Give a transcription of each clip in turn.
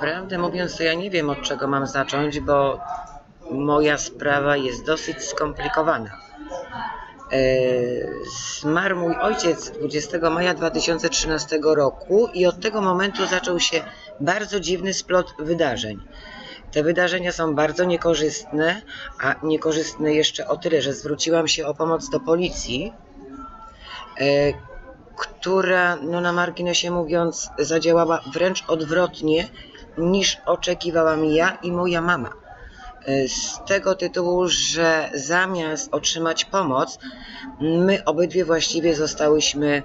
Prawdę mówiąc, to ja nie wiem od czego mam zacząć, bo moja sprawa jest dosyć skomplikowana. E, Zmarł mój ojciec 20 maja 2013 roku i od tego momentu zaczął się bardzo dziwny splot wydarzeń. Te wydarzenia są bardzo niekorzystne, a niekorzystne jeszcze o tyle, że zwróciłam się o pomoc do policji, e, która, no na marginesie mówiąc, zadziałała wręcz odwrotnie niż oczekiwałam ja i moja mama. E, Z tego tytułu, że zamiast otrzymać pomoc, my obydwie właściwie zostałyśmy,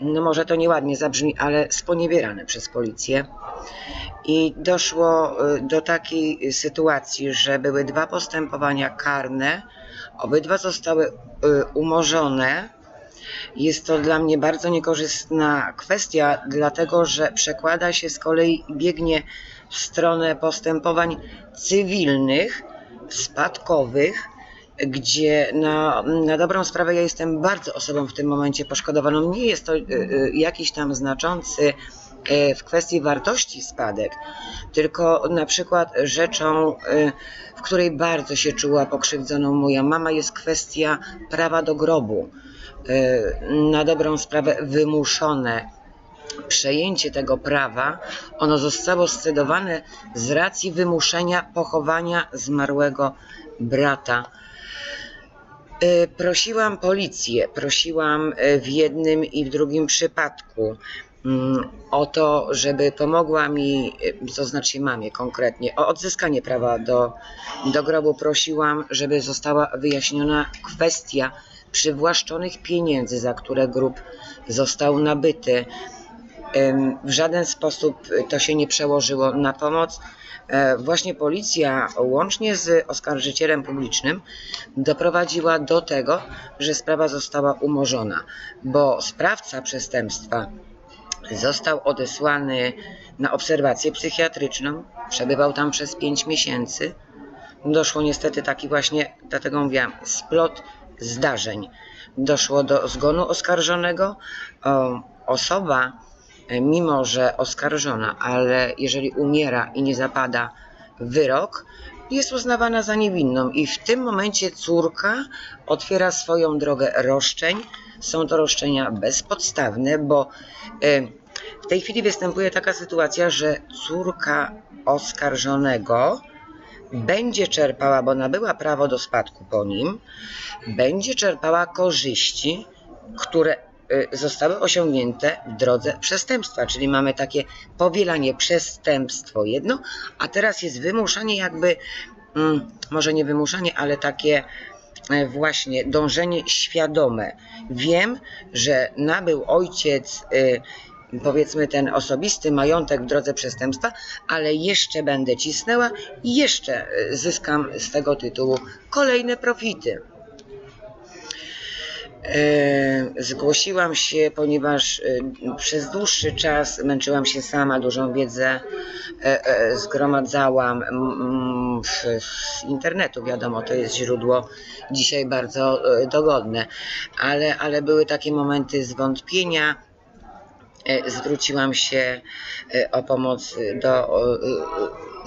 no może to nieładnie zabrzmi, ale sponiewierane przez policję. I doszło y, do takiej sytuacji, że były dwa postępowania karne, obydwa zostały y, umorzone. Jest to dla mnie bardzo niekorzystna kwestia, dlatego że przekłada się z kolei biegnie w stronę postępowań cywilnych, spadkowych, gdzie na, na dobrą sprawę ja jestem bardzo osobą w tym momencie poszkodowaną. Nie jest to y, y, jakiś tam znaczący y, w kwestii wartości spadek, tylko na przykład rzeczą, y, w której bardzo się czuła pokrzywdzoną moja mama, jest kwestia prawa do grobu. Y, Na dobrą sprawę wymuszone przejęcie tego prawa, ono zostało scedowane z racji wymuszenia pochowania zmarłego brata. Y, Prosiłam policję, prosiłam y, w jednym i w drugim przypadku mm, o to, żeby pomogła mi, to znaczy mamie konkretnie, o odzyskanie prawa do, do grobu. Prosiłam, żeby została wyjaśniona kwestia przywłaszczonych pieniędzy, za które grób został nabyty. W żaden sposób to się nie przełożyło na pomoc. E, Właśnie policja, łącznie z oskarżycielem publicznym, doprowadziła do tego, że sprawa została umorzona, bo sprawca przestępstwa został odesłany na obserwację psychiatryczną, przebywał tam przez 5 miesięcy. Doszło niestety taki właśnie, dlatego mówiłam, splot zdarzeń. Doszło do zgonu oskarżonego. Osoba, e, mimo że oskarżona, ale jeżeli umiera i nie zapada wyrok, jest uznawana za niewinną i w tym momencie córka otwiera swoją drogę roszczeń. Są to roszczenia bezpodstawne, bo e, w tej chwili występuje taka sytuacja, że córka oskarżonego będzie czerpała, bo nabyła prawo do spadku po nim, będzie czerpała korzyści, które y, zostały osiągnięte w drodze przestępstwa, czyli mamy takie powielanie przestępstwo jedno, a teraz jest wymuszanie jakby, mm, może nie wymuszanie, ale takie e, właśnie dążenie świadome. Wiem, że nabył ojciec y, powiedzmy ten osobisty majątek w drodze przestępstwa, ale jeszcze będę cisnęła i jeszcze y, zyskam z tego tytułu kolejne profity. E, Zgłosiłam się, ponieważ e, przez dłuższy czas męczyłam się sama, dużą wiedzę e, e, zgromadzałam z internetu, wiadomo, to jest źródło dzisiaj bardzo e, dogodne, ale, ale były takie momenty zwątpienia. E, Zwróciłam się e, o pomoc do e,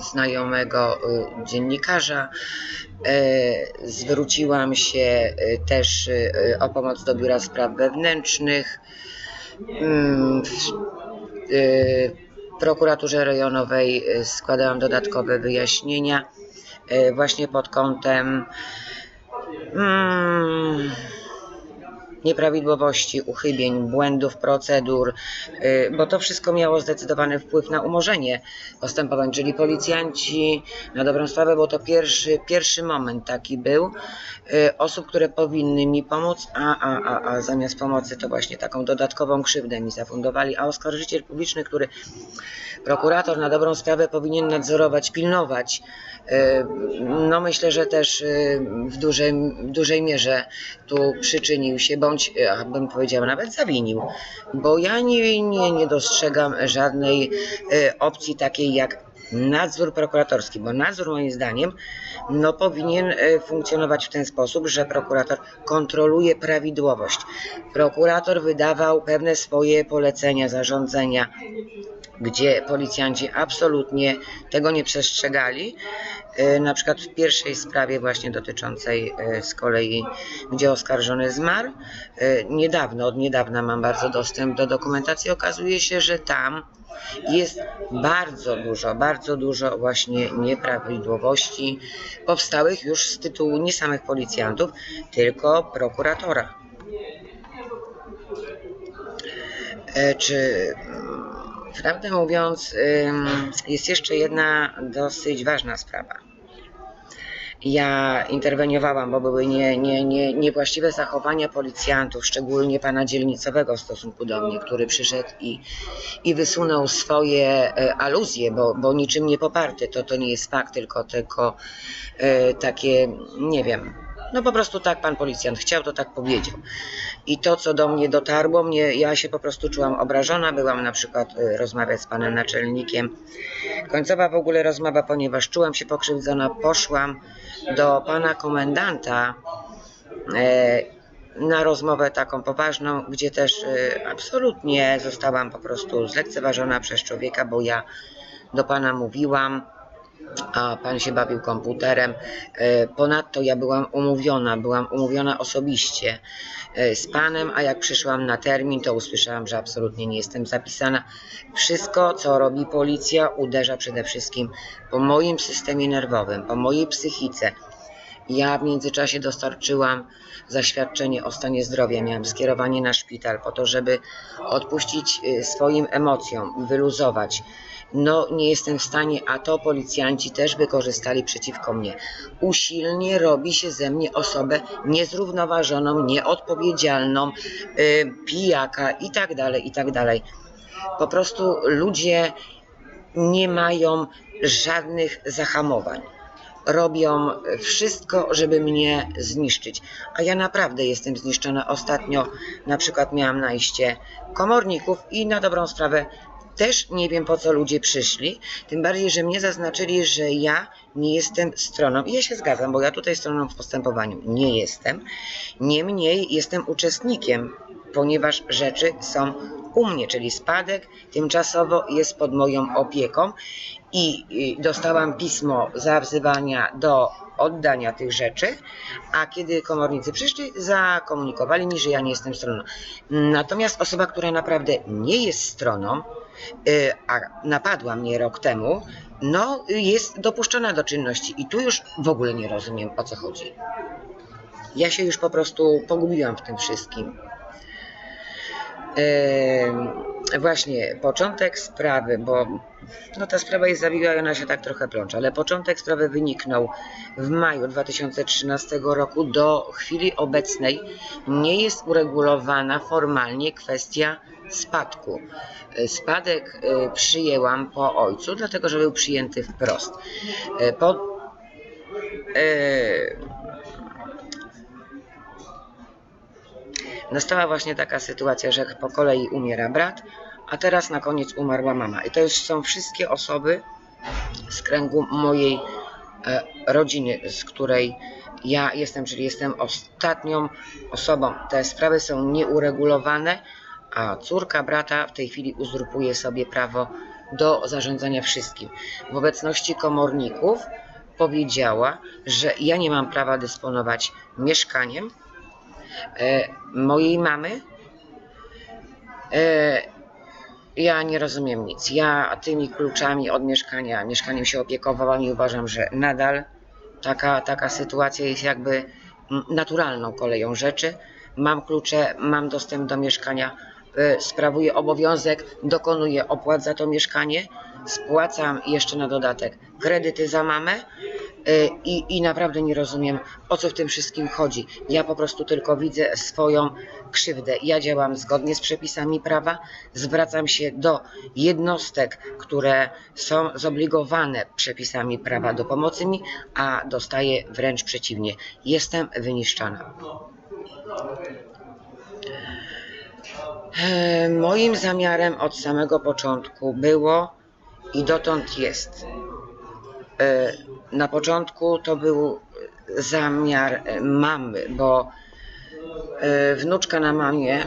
znajomego e, dziennikarza. Zwróciłam się też o pomoc do Biura Spraw Wewnętrznych. Mm, W prokuraturze rejonowej składałam dodatkowe wyjaśnienia właśnie pod kątem mm, nieprawidłowości, uchybień, błędów, procedur, y, bo to wszystko miało zdecydowany wpływ na umorzenie postępowań, czyli policjanci, na dobrą sprawę, bo to pierwszy, pierwszy moment taki był, y, osób, które powinny mi pomóc, a, a, a, a zamiast pomocy to właśnie taką dodatkową krzywdę mi zafundowali, a oskarżyciel publiczny, który prokurator na dobrą sprawę powinien nadzorować, pilnować, y, no myślę, że też w dużej, w dużej mierze tu przyczynił się, bądź ja bym powiedziała nawet zawinił, bo ja nie, nie, nie dostrzegam żadnej y, opcji takiej jak nadzór prokuratorski, bo nadzór moim zdaniem no, powinien e, funkcjonować w ten sposób, że prokurator kontroluje prawidłowość. Prokurator wydawał pewne swoje polecenia, zarządzenia, gdzie policjanci absolutnie tego nie przestrzegali. E, Na przykład w pierwszej sprawie właśnie dotyczącej e, z kolei, gdzie oskarżony zmarł, niedawno, od niedawna mam bardzo dostęp do dokumentacji, okazuje się, że tam jest bardzo dużo, bardzo dużo właśnie nieprawidłowości powstałych już z tytułu nie samych policjantów, tylko prokuratora. E, Czy mm, prawdę mówiąc, jest jeszcze jedna dosyć ważna sprawa. Ja interweniowałam, bo były nie, nie, nie, niewłaściwe zachowania policjantów, szczególnie pana dzielnicowego w stosunku do mnie, który przyszedł i, i wysunął swoje e, aluzje, bo, bo niczym nie poparte. To, to nie jest fakt, tylko, tylko e, takie, nie wiem, no po prostu tak pan policjant chciał, to tak powiedział. I to, co do mnie dotarło, mnie, ja się po prostu czułam obrażona. Byłam na przykład e, rozmawiać z panem naczelnikiem. Końcowa w ogóle rozmowa, ponieważ czułam się pokrzywdzona, poszłam do pana komendanta e, na rozmowę taką poważną, gdzie też e, absolutnie zostałam po prostu zlekceważona przez człowieka, bo ja do pana mówiłam, a pan się bawił komputerem. E, Ponadto ja byłam umówiona, byłam umówiona osobiście e, z panem, a jak przyszłam na termin, to usłyszałam, że absolutnie nie jestem zapisana. Wszystko, co robi policja, uderza przede wszystkim po moim systemie nerwowym, po mojej psychice. Ja w międzyczasie dostarczyłam zaświadczenie o stanie zdrowia, miałam skierowanie na szpital po to, żeby odpuścić y, swoim emocjom, wyluzować. No, nie jestem w stanie, a to policjanci też wykorzystali przeciwko mnie. Usilnie robi się ze mnie osobę niezrównoważoną, nieodpowiedzialną, y, pijaka i tak dalej, i tak dalej. Po prostu ludzie nie mają żadnych zahamowań robią wszystko, żeby mnie zniszczyć. A ja naprawdę jestem zniszczona. Ostatnio na przykład miałam najście komorników i na dobrą sprawę też nie wiem po co ludzie przyszli, tym bardziej, że mnie zaznaczyli, że ja nie jestem stroną. I ja się zgadzam, bo ja tutaj stroną w postępowaniu nie jestem. Niemniej jestem uczestnikiem, ponieważ rzeczy są u mnie, czyli spadek tymczasowo jest pod moją opieką i dostałam pismo zawzywania do oddania tych rzeczy, a kiedy komornicy przyszli, zakomunikowali mi, że ja nie jestem stroną. Natomiast osoba, która naprawdę nie jest stroną, a napadła mnie rok temu, no jest dopuszczona do czynności i tu już w ogóle nie rozumiem o co chodzi. Ja się już po prostu pogubiłam w tym wszystkim. Właśnie początek sprawy, bo no ta sprawa jest zawiła i ona się tak trochę plącze, ale początek sprawy wyniknął w maju 2013 roku. Do chwili obecnej nie jest uregulowana formalnie kwestia spadku. Yy, Spadek yy, przyjęłam po ojcu, dlatego że był przyjęty wprost. Yy, Po, yy, nastała właśnie taka sytuacja, że po kolei umiera brat, a teraz na koniec umarła mama. I to już są wszystkie osoby z kręgu mojej e, rodziny, z której ja jestem, czyli jestem ostatnią osobą. Te sprawy są nieuregulowane, a córka brata w tej chwili uzurpuje sobie prawo do zarządzania wszystkim. W obecności komorników powiedziała, że ja nie mam prawa dysponować mieszkaniem, mojej mamy. E, ja nie rozumiem nic. Ja tymi kluczami od mieszkania, mieszkaniem się opiekowałam i uważam, że nadal taka, taka sytuacja jest jakby naturalną koleją rzeczy. Mam klucze, mam dostęp do mieszkania, e, sprawuję obowiązek, dokonuję opłat za to mieszkanie, spłacam jeszcze na dodatek kredyty za mamę i, i naprawdę nie rozumiem, o co w tym wszystkim chodzi. Ja po prostu tylko widzę swoją krzywdę. Ja działam zgodnie z przepisami prawa, zwracam się do jednostek, które są zobligowane przepisami prawa do pomocy mi, a dostaję wręcz przeciwnie. Jestem wyniszczana. E, Moim zamiarem od samego początku było i dotąd jest. E, Na początku to był zamiar e, mamy, bo e, wnuczka na mamie,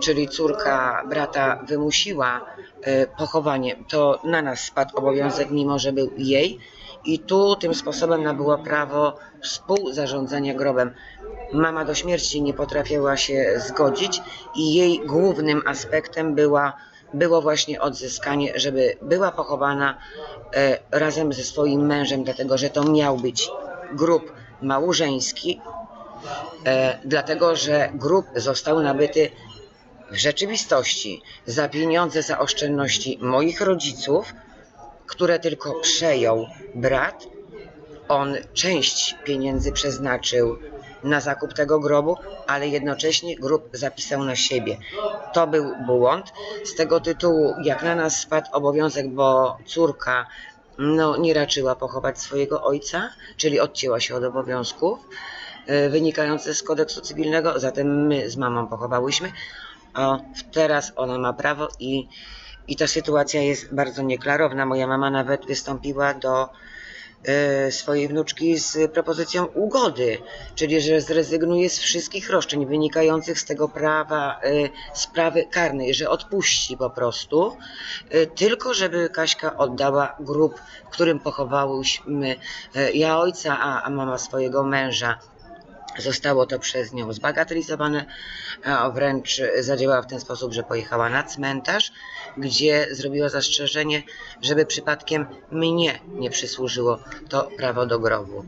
czyli córka brata, wymusiła pochowanie. To na nas spadł obowiązek, mimo że był jej. I tu tym sposobem nabyła prawo współzarządzania grobem. Mama do śmierci nie potrafiła się zgodzić i jej głównym aspektem była, było właśnie odzyskanie, żeby była pochowana e, razem ze swoim mężem, dlatego że to miał być grób małżeński, e, dlatego że grób został nabyty w rzeczywistości za pieniądze, za oszczędności moich rodziców, które tylko przejął brat. On część pieniędzy przeznaczył na zakup tego grobu, ale jednocześnie grób zapisał na siebie. To był błąd. Z tego tytułu, jak na nas spadł obowiązek, bo córka no, nie raczyła pochować swojego ojca, czyli odcięła się od obowiązków e, wynikających z kodeksu cywilnego, zatem my z mamą pochowałyśmy. A teraz ona ma prawo i, i ta sytuacja jest bardzo nieklarowna. Moja mama nawet wystąpiła do swojej wnuczki z propozycją ugody, czyli że zrezygnuje z wszystkich roszczeń wynikających z tego prawa e, sprawy karnej, że odpuści po prostu, e, tylko żeby Kaśka oddała grób, w którym pochowałyśmy e, ja ojca, a mama swojego męża. Zostało to przez nią zbagatelizowane, wręcz zadziałała w ten sposób, że pojechała na cmentarz, gdzie zrobiła zastrzeżenie, żeby przypadkiem mnie nie przysłużyło to prawo do grobu.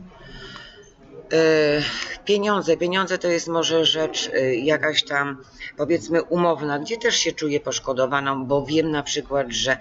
E, Pieniądze, pieniądze to jest może rzecz e, jakaś tam powiedzmy umowna, gdzie też się czuję poszkodowaną, bo wiem na przykład, że e,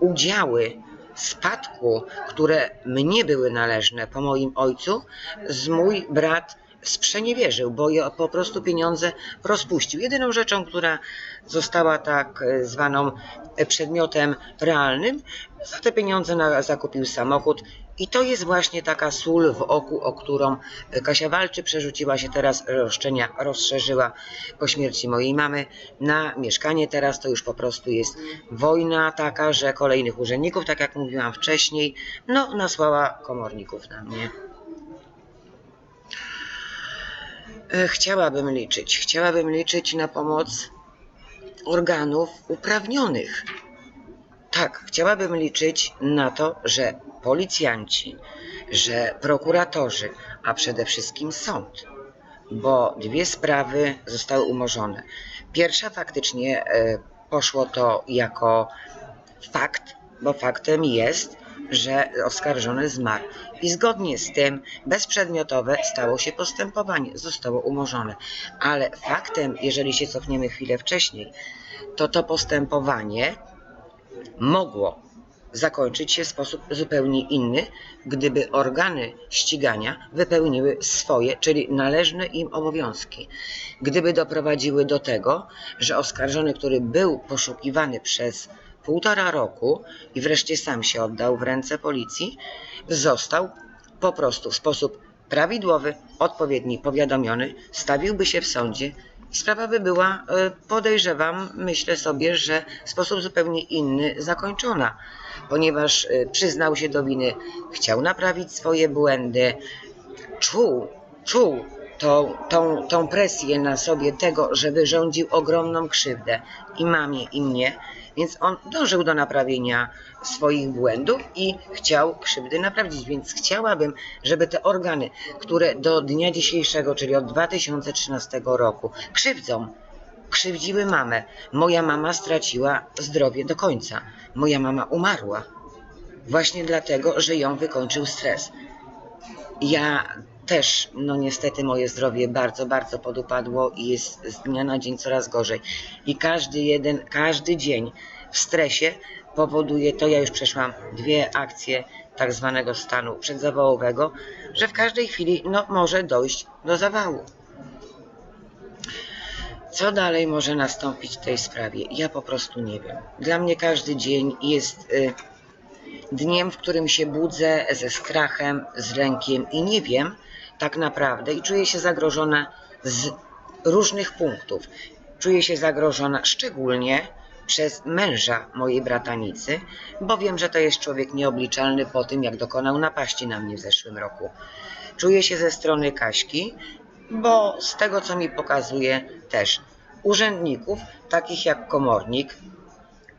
udziały spadku, które mnie były należne po moim ojcu, z mój brat sprzeniewierzył, bo ja po prostu pieniądze rozpuścił. Jedyną rzeczą, która została tak e, zwaną e, przedmiotem realnym, za te pieniądze zakupił samochód i to jest właśnie taka sól w oku, o którą Kasia walczy. Przerzuciła się teraz roszczenia, rozszerzyła po śmierci mojej mamy na mieszkanie. Teraz to już po prostu jest wojna taka, że kolejnych urzędników, tak jak mówiłam wcześniej, no nasłała komorników na mnie. E, Chciałabym liczyć, chciałabym liczyć na pomoc organów uprawnionych. Tak, chciałabym liczyć na to, że policjanci, że prokuratorzy, a przede wszystkim sąd, bo dwie sprawy zostały umorzone. Pierwsza faktycznie e, poszło to jako fakt, bo faktem jest, że oskarżony zmarł. I zgodnie z tym bezprzedmiotowe stało się postępowanie, zostało umorzone. Ale faktem, jeżeli się cofniemy chwilę wcześniej, to to postępowanie mogło zakończyć się w sposób zupełnie inny, gdyby organy ścigania wypełniły swoje, czyli należne im obowiązki. Gdyby doprowadziły do tego, że oskarżony, który był poszukiwany przez półtora roku i wreszcie sam się oddał w ręce policji, został po prostu w sposób prawidłowy, odpowiedni, powiadomiony, stawiłby się w sądzie sprawa by była, e, podejrzewam, myślę sobie, że w sposób zupełnie inny zakończona, ponieważ e, przyznał się do winy, chciał naprawić swoje błędy, czuł, czuł tą, tą, tą presję na sobie tego, że wyrządził ogromną krzywdę i mamie, i mnie, więc on dążył do naprawienia swoich błędów i chciał krzywdy naprawić, więc chciałabym, żeby te organy, które do dnia dzisiejszego, czyli od 2013 roku, krzywdzą, krzywdziły mamę. Moja mama straciła zdrowie do końca. Moja mama umarła. Właśnie dlatego, że ją wykończył stres. Ja też, no niestety moje zdrowie bardzo, bardzo podupadło i jest z dnia na dzień coraz gorzej. I każdy jeden, każdy dzień w stresie powoduje to, ja już przeszłam dwie akcje tak zwanego stanu przedzawałowego, że w każdej chwili no, może dojść do zawału. Co dalej może nastąpić w tej sprawie? Ja po prostu nie wiem. Dla mnie każdy dzień jest y, dniem, w którym się budzę ze strachem, z lękiem i nie wiem tak naprawdę i czuję się zagrożona z różnych punktów. Czuję się zagrożona szczególnie przez męża mojej bratanicy, bo wiem, że to jest człowiek nieobliczalny po tym, jak dokonał napaści na mnie w zeszłym roku. Czuję się ze strony Kaśki, bo z tego, co mi pokazuje też urzędników, takich jak komornik,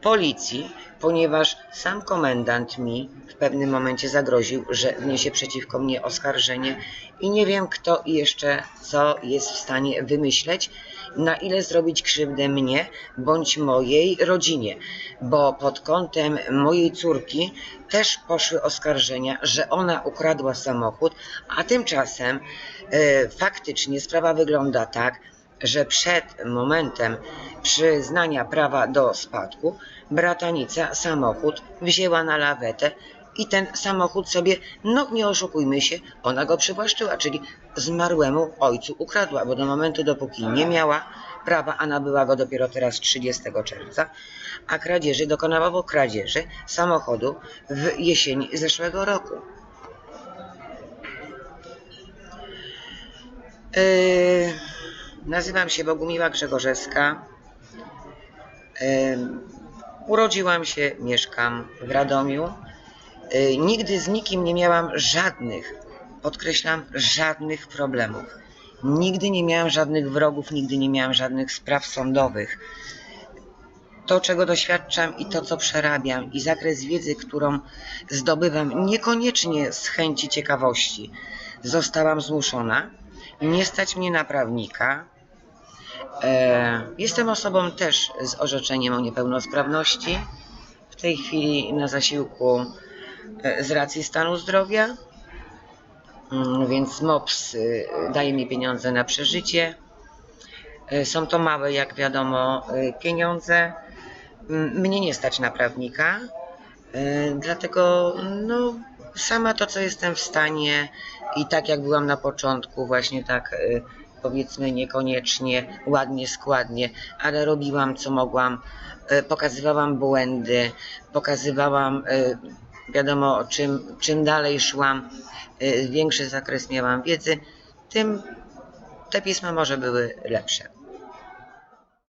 policji, ponieważ sam komendant mi w pewnym momencie zagroził, że wniesie przeciwko mnie oskarżenie i nie wiem kto jeszcze co jest w stanie wymyśleć, na ile zrobić krzywdę mnie bądź mojej rodzinie, bo pod kątem mojej córki też poszły oskarżenia, że ona ukradła samochód, a tymczasem e, faktycznie sprawa wygląda tak, że przed momentem przyznania prawa do spadku bratanica samochód wzięła na lawetę i ten samochód sobie, no nie oszukujmy się, ona go przywłaszczyła, czyli zmarłemu ojcu ukradła, bo do momentu, dopóki nie miała prawa, a nabyła go dopiero teraz 30 czerwca, a kradzieży dokonała bo kradzieży samochodu w jesieni zeszłego roku. Yy, nazywam się Bogumiła Grzegorzewska. Urodziłam się, mieszkam w Radomiu. Yy, nigdy z nikim nie miałam żadnych, podkreślam, żadnych problemów. Nigdy nie miałam żadnych wrogów, nigdy nie miałam żadnych spraw sądowych. To, czego doświadczam i to, co przerabiam, i zakres wiedzy, którą zdobywam, niekoniecznie z chęci ciekawości, zostałam zmuszona. Nie stać mnie na prawnika. E, jestem osobą też z orzeczeniem o niepełnosprawności. W tej chwili na zasiłku e, z racji stanu zdrowia. Mm, Więc MOPS y, daje mi pieniądze na przeżycie. E, Są to małe, jak wiadomo, y, pieniądze. Mnie nie stać na prawnika, y, dlatego no, sama to, co jestem w stanie i tak jak byłam na początku, właśnie tak powiedzmy niekoniecznie ładnie, składnie, ale robiłam co mogłam, y, pokazywałam błędy, pokazywałam y, wiadomo czym, czym dalej szłam, y, większy zakres miałam wiedzy, tym te pisma może były lepsze.